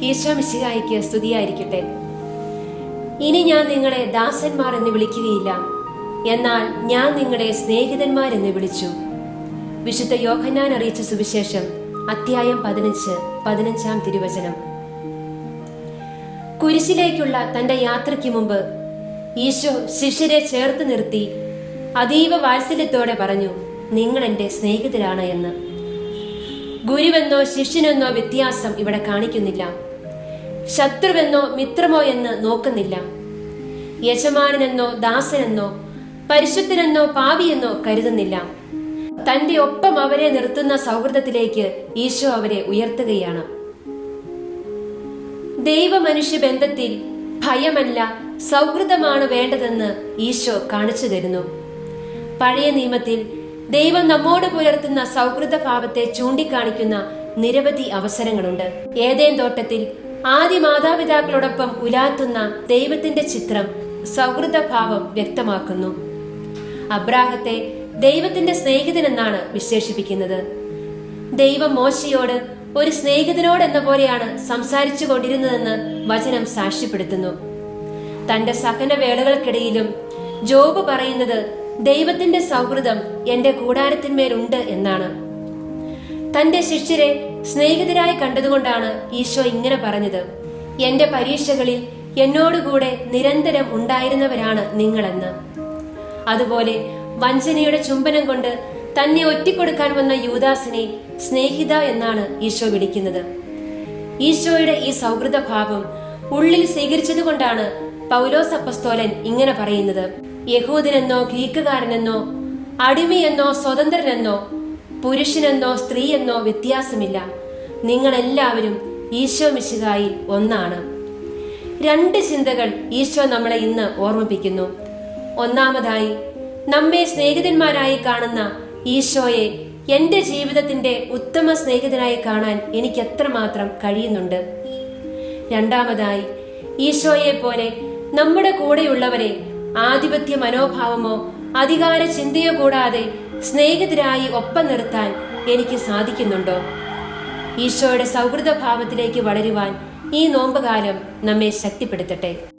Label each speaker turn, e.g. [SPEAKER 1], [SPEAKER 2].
[SPEAKER 1] ഈശോ മിശിഹായിക്ക് സ്തുതിയായിരിക്കട്ടെ. ഇനി ഞാൻ നിങ്ങളെ ദാസന്മാർ എന്ന് വിളിക്കുകയില്ല. എന്നാൽ ഞാൻ നിങ്ങളെ സ്നേഹിതന്മാരെന്ന് വിളിച്ചു. വിശുദ്ധ യോഹന്നാൻ അറിയിച്ച സുവിശേഷം അധ്യായം പതിനഞ്ച് പതിനഞ്ചാം തിരുവചനം. കുരിശിലേക്കുള്ള തന്റെ യാത്രയ്ക്ക് മുമ്പ് ഈശോ ശിഷ്യരെ ചേർത്ത് നിർത്തി അതീവ വാത്സല്യത്തോടെ പറഞ്ഞു നിങ്ങൾ എന്റെ സ്നേഹിതരാണ് എന്ന്. ഗുരുവെന്നോ ശിഷ്യനെന്നോ വ്യത്യാസം ഇവിടെ കാണിക്കുന്നില്ല. ശത്രുവെന്നോ മിത്രമോ എന്ന് നോക്കുന്നില്ല. യജമാനെന്നോ ദാസനെന്നോ പരിശുദ്ധനെന്നോ പാവിയെന്നോ കരുതുന്നില്ല. തന്റെ ഒപ്പം അവരെ നിർത്തുന്ന സൗഹൃദത്തിലേക്ക് ഈശോ അവരെ ഉയർത്തുകയാണ്. ദൈവമനുഷ്യ ബന്ധത്തിൽ ഭയമല്ല സൗഹൃദമാണ് വേണ്ടതെന്ന് ഈശോ കാണിച്ചു തരുന്നു. പഴയ നിയമത്തിൽ ദൈവം നമ്മോട് പുലർത്തുന്ന സൗഹൃദ ഭാവത്തെ ചൂണ്ടിക്കാണിക്കുന്ന നിരവധി അവസരങ്ങളുണ്ട്. ഏതേൻ തോട്ടത്തിൽ ആദ്യ മാതാപിതാക്കളോടൊപ്പം ഉലാത്തുന്ന ദൈവത്തിന്റെ ചിത്രം സൗഹൃദ ഭാവം വ്യക്തമാക്കുന്നു. അബ്രാഹത്തെ ദൈവത്തിന്റെ സ്നേഹിതനെന്നാണ് വിശേഷിപ്പിക്കുന്നത്. ദൈവം മോശയോട് ഒരു സ്നേഹിതനോട് എന്ന പോലെയാണ് സംസാരിച്ചു കൊണ്ടിരുന്നതെന്ന് വചനം സാക്ഷ്യപ്പെടുത്തുന്നു. തന്റെ സഹനവേളകൾക്കിടയിലും ജോബ് പറയുന്നത് ദൈവത്തിന്റെ സൗഹൃദം എന്റെ കൂടാരത്തിന്മേലുണ്ട് എന്നാണ്. തന്റെ ശിഷ്യരെ സ്നേഹിതരായി കണ്ടതുകൊണ്ടാണ് ഈശോ ഇങ്ങനെ പറഞ്ഞത് എന്റെ പരീക്ഷകളിൽ എന്നോടുകൂടെ നിരന്തരം ഉണ്ടായിരുന്നവരാണ് നിങ്ങളെന്ന്. അതുപോലെ വഞ്ചനയുടെ ചുംബനം കൊണ്ട് തന്നെ ഒറ്റിക്കൊടുക്കാൻ വന്ന യൂദാസിനെ സ്നേഹിത എന്നാണ് ഈശോ വിളിക്കുന്നത്. ഈശോയുടെ ഈ സൗഹൃദ ഭാവം ഉള്ളിൽ സ്വീകരിച്ചതുകൊണ്ടാണ് പൗലോസ് അപ്പസ്തോലൻ ഇങ്ങനെ പറയുന്നത്. യഹൂദനെന്നോ ഗ്രീക്കുകാരനെന്നോ അടിമയെന്നോ സ്വതന്ത്രനെന്നോ പുരുഷനെന്നോ സ്ത്രീയെന്നോ വ്യത്യാസമില്ല. നിങ്ങളെല്ലാവരും ഈശോ മിശുകായി ഒന്നാണ്. രണ്ട് ചിന്തകൾ ഈശോ നമ്മളെ ഇന്ന് ഓർമ്മിപ്പിക്കുന്നു. ഒന്നാമതായി നമ്മെ സ്നേഹിതന്മാരായി കാണുന്ന ഈശോയെ എന്റെ ജീവിതത്തിന്റെ ഉത്തമ സ്നേഹിതനായി കാണാൻ എനിക്ക് എത്രമാത്രം കഴിയുന്നുണ്ട്. രണ്ടാമതായി ഈശോയെ പോലെ നമ്മുടെ കൂടെയുള്ളവരെ ആധിപത്യ മനോഭാവമോ അധികാര ചിന്തയോ കൂടാതെ സ്നേഹിതരായി ഒപ്പം നിർത്താൻ എനിക്ക് സാധിക്കുന്നുണ്ടോ? ഈശോയുടെ സൗഹൃദ ഭാവത്തിലേക്ക് വളരുവാൻ ഈ നോമ്പുകാലം നമ്മെ ശക്തിപ്പെടുത്തട്ടെ.